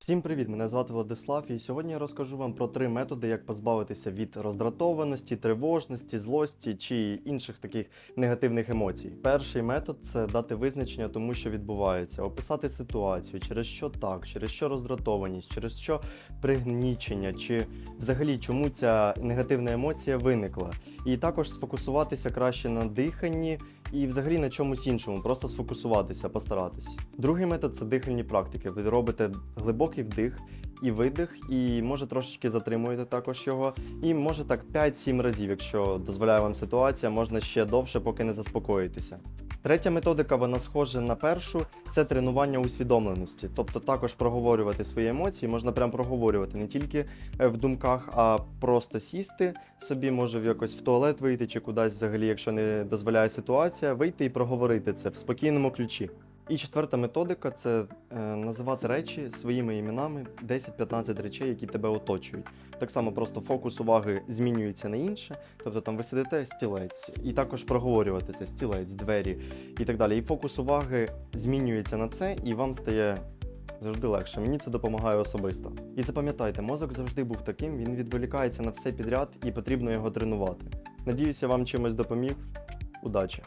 Всім привіт! Мене звати Владислав, і сьогодні я розкажу вам про три методи, як позбавитися від роздратованості, тривожності, злості чи інших таких негативних емоцій. Перший метод це дати визначення тому, що відбувається, описати ситуацію, через що так, через що роздратованість, через що пригнічення, чи взагалі чому ця негативна емоція виникла. І також сфокусуватися краще на диханні і взагалі на чомусь іншому, просто сфокусуватися, постаратись. Другий метод це дихальні практики. Ви робите глибокий вдих і видих, і може трошечки затримуєте також його. І може так 5-7 разів, якщо дозволяє вам ситуація, можна ще довше, поки не заспокоїтеся. Третя методика, вона схожа на першу, це тренування усвідомленості. Тобто також проговорювати свої емоції, можна прям проговорювати не тільки е, в думках, а просто сісти собі, може якось в туалет вийти чи кудись взагалі, якщо не дозволяє ситуація, вийти і проговорити це в спокійному ключі. І четверта методика це е, називати речі своїми іменами, 10-15 речей, які тебе оточують. Так само просто фокус уваги змінюється на інше, тобто там ви сидите стілець, і також проговорювати це стілець, двері і так далі. І фокус уваги змінюється на це, і вам стає завжди легше. Мені це допомагає особисто. І запам'ятайте, мозок завжди був таким, він відволікається на все підряд і потрібно його тренувати. Надіюся, вам чимось допоміг. Удачі!